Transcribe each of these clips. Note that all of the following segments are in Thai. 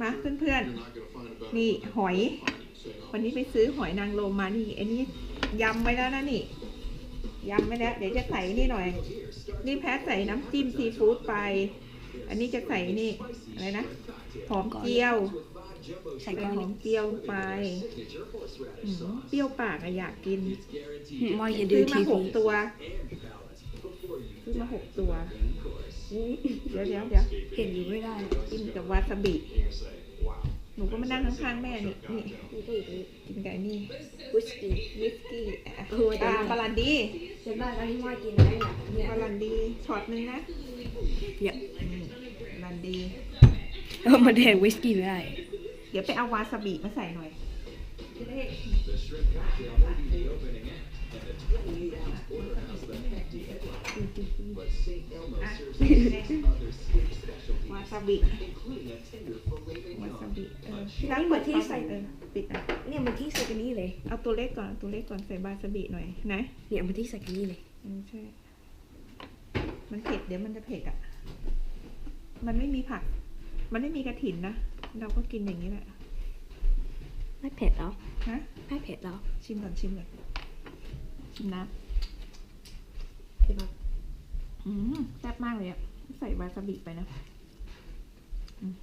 มาเพื่อนๆ นี่หอย วันนี้ไปซื้อหอยนางรมมานี่ อันนี้ยำไว้แล้วนะนี่ยำไว้แล้ว เดี๋ยวจะใส่นี่หน่อย นี่แพทใส่น้ำจิ้มซีฟู้ดไป อันนี้จะใส่นี่อะไรนะ หอมเจียว ใส่ใส่ก้อนหอมเจียวไปอืมเปรี้ยวปากอะอยากกินมอยจะดูซื้อมาทีหวีกตัวซื้อมาหกตัว เดี๋ยวเดี๋ยวเดี๋ยวเห็นอยู่ไม่ได้กินกับวาซาบิ หนูก็มานั่งข้างๆแม่นี่นี่กินกับไอ้นี่วิสกี้วิสกี้อะเออเดี๋ยวตามบาลันดีเห็นได้ตอนที่มอยกินอะไรเนี่ยเนี่ยบาลันดีช็อตนึงนะเนี่ยอืมบาลันดี เออมันแทนวิสกี้ไม่ได้ เดี๋ยวไปเอาวาซาบิมาใส่หน่อย จะได้อะ วาซาบิวาซาบิเออที่ร้านเปิดที่ใส่เออปิดอะเนี่ยมันที่ใส่กันนี้เลย เอาตัวเล็กก่อนเอาตัวเล็กก่อนใส่วาซาบิหน่อยนะเนี่ยมันที่ใส่กันนี้เลยอืมใช่ มันเผ็ดเดี๋ยวมันจะเผ็ดอะ มันไม่มีผัก มันไม่มีกระถินนะ เราก็กินอย่างนี้แหละ ไม่เผ็ดแล้วฮะ ไม่เผ็ดแล้วชิมก่อนชิมก่อน ชิมนะเผ็ดมากอืมแซ่บมากเลยอะ ใส่วาซาบิไปนะอืม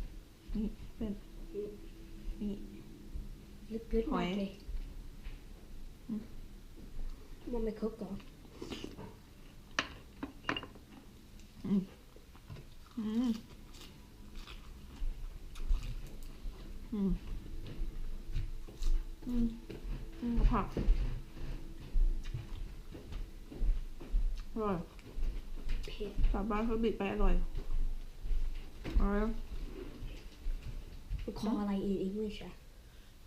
นี่เป็นนี่ลึกลึกหอยมากเลยอืม มันไม่ครบก่อนอืมอืมอืมอืมอืมกับผัก อร่อยเผ็ดสาบานเขาบิดไปอร่อยอร่อยคออะไร in English อะ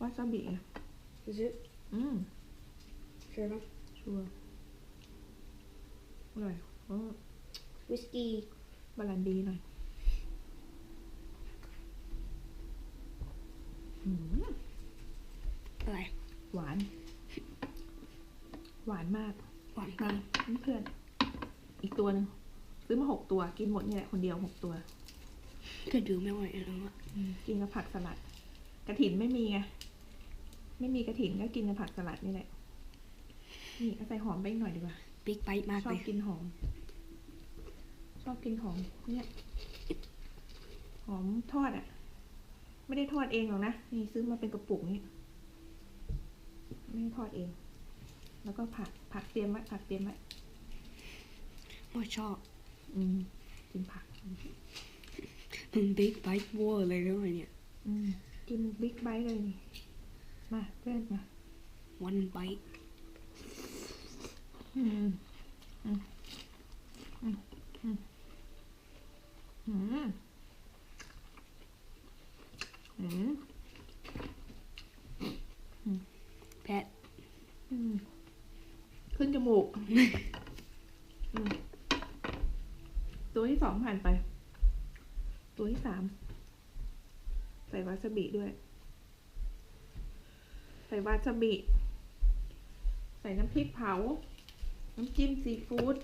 วาซาบิอะ is it อืม sure นะชัวร์อร่อยเพราะวิสกี้บาลันดีหน่อยอืมอะไรหวาน หวานมาก หวานมาเพื่อนๆ อีกตัวหนึ่งซื้อมาหกตัวกินหมดนี่แหละคนเดียวหกตัวจะดูไม่ไหวแล้วอะอืมกินกับผักสลัด กระถินไม่มีไงไม่มีกระถินก็กินกับผักสลัดนี่แหละนี่เอาใส่หอมไปอีกหน่อยดีกว่าบิ๊กไบต์มากชอเลบยกินหอม ชอบกินหอมเนี่ยหอมทอดอะ ไม่ได้ทอดเองหรอกนะนี่ซื้อมาเป็นกระปุกนี่ไม่ได้ทอดเอง แล้วก็ผักผักเตรียมไว้ผักเตรียมไว้ มอยชอบ อืมกินผักมึงบิ๊กไบต์วัวเลยด้วยเนี่ยอืมกินบิ๊กไบต์เลยนี่มาเพื่อนมา one bite อืมอืมอืมอืมอืมอืม แพะ อืมขึ้นจมูกอืมตัว ที่สองผ่านไป ตัวที่สาม ใส่วาซาบิด้วย ใส่วาซาบิ ใส่น้ำพริกเผา น้ำจิ้มซีฟู้ด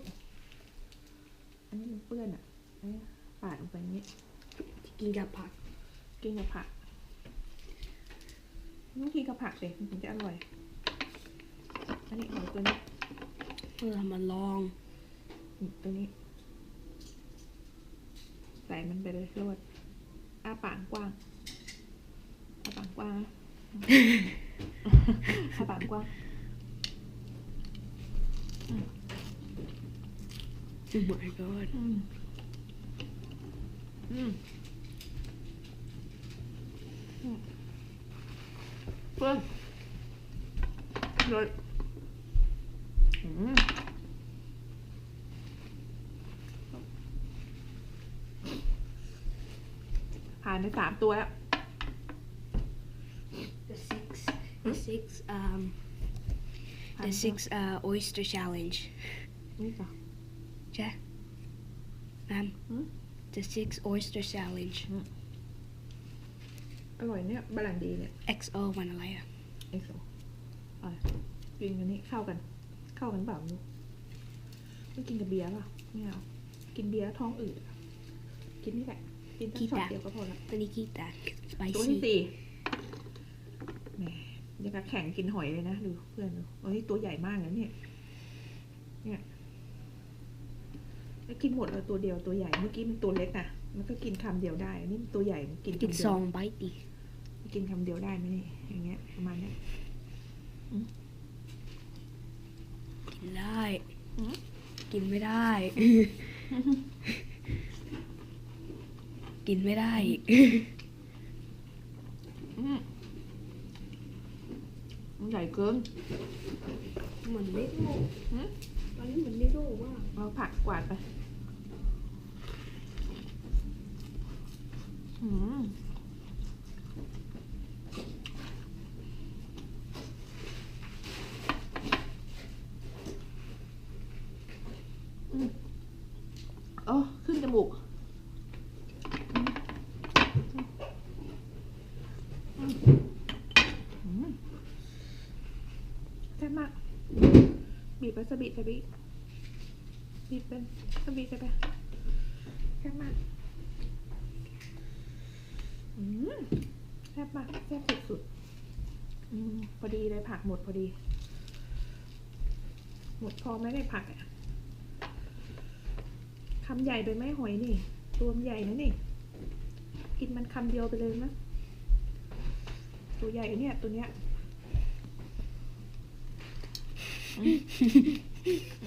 อันนี้มันเปื้อนอะอันนี้ปาดลงไปอย่างนี้ กินกับผัก กินกับผักต้องกินกับผักเลยมันถึงจะอร่อย อันนี้หอยตัวนี้เพื่อมาลองอืมตัวนี้ ใส่มันไปเลยรวดอ้าปากกว้างอ้าปากกว้างนะอ้าปากกว้าง oh my god อืมอืมอืมเพื่อนเลยอืมผ่านไป สามตัวแล้ว the six the six um ผ่าน the ไป six uh oyster challenge นี่จ้ะใช่แมมหืม the six oyster challenge อร่อยเนี่ยบาลันดีเนี่ย XO มันอะไรอะ เอ็กโซอะกินกันนี่เข้ากัน เข้ากันเปล่าไม่รู้ไม่กินกับเบียร์เปล่ะไม่เอากินเบียร์ท้องอืดอะกินนี่แหละ กินทั้ง Keep ช็อต that เดียวก็พอละ Let me keep that 'cause ตัวที่ spicy สี่แหมยังกับแข่งกินหอยเลยนะดูเพื่อนดูโอ้ยตัวใหญ่มากนะเนี่ย เนี่ยแล้วกินหมดแล้วตัวเดียวตัวใหญ่ เมื่อกี้มันตัวเล็กนะมันก็กินคำเดียวได้ อันนี่ตัวใหญ่มันกินกินคำเดีสยอวงไบต์ดิกินคำเดียวได้ไหมนี่อย่างเงี้ยประมาณเนี้ยกินได้ อืม กินไม่ได้ กินไม่ได้อืมมันใหญ่เกินเหมือนลิโดหืมตอนนี้เหมือนลิโดว่าเอาผักกวาดไป อืมอืมโอ้ขึ้นจมูกอืมอืมอืม แซ่บมาก บีบไปสะบิดสะบิบีบเป็นสบิดไปไปแซ่บมากอืมแซ่บมากแซ่บสุดๆพอดีเลยผักหมดพอดี หมดพอไหมได้ผักอะคำใหญ่ไปไหมหอยนี่ตัวมใหญ่นะนี่ กินมันคำเดียวไปเลยมั้ยตัวใหญ่เนี่ยตัวเนี้ย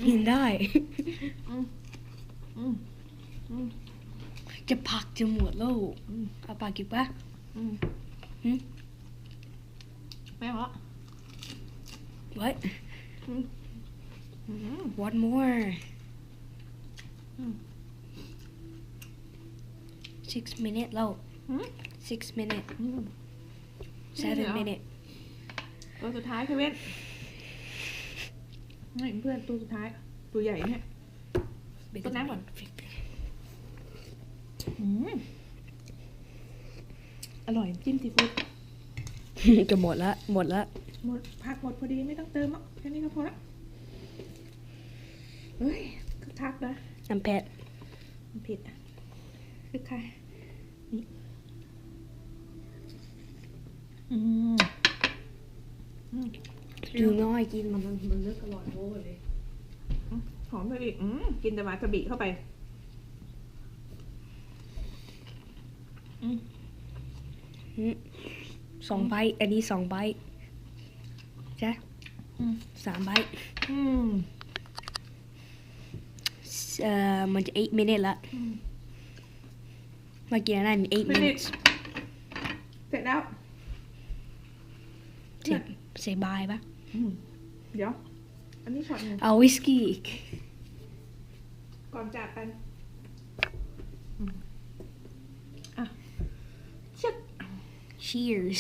กินได้อืมอืมอืมจะผักจะหมดแล้วอืมเอาปากกินปะอืมหืมไม่เอาละ What อืมอืม What more อืม six minute แล้วอืม six minute อืม seven ไม่เหรอ minute ตัวสุดท้ายเควิน นี่เพื่อนตัวสุดท้าย ตัวใหญ่เนี่ยต้นน้ำก่อนอืมอร่อยจิ้มซีฟู้ดจะหมดละ หมดละ หมดผักหมดพอดีไม่ต้องเติมอะแค่นี้ก็พอละเฮ้ยคึกคักนะน้ำเผ็ดมันผิดอะคือใครนี่อืมอืม ดูน้อยกินมันมันเลือกอร่อยโว้เลยหอมไปอีกอืมกินแต่วาซาบิเข้าไป อืมสองใบต์อันนี้สองใบต์จ้ะอืมสามใบต์อืมเอ่อมันจะ eight minute ละอืมเมื่อกี้นั่น eight Minute minutes เสร็จแล้ว เสยเสียบายปะอืม เดี๋ยว อันนี้ช็อตหนึ่งเอาวิสกี้อีก ก่อนจากกันอืมอะชึก cheers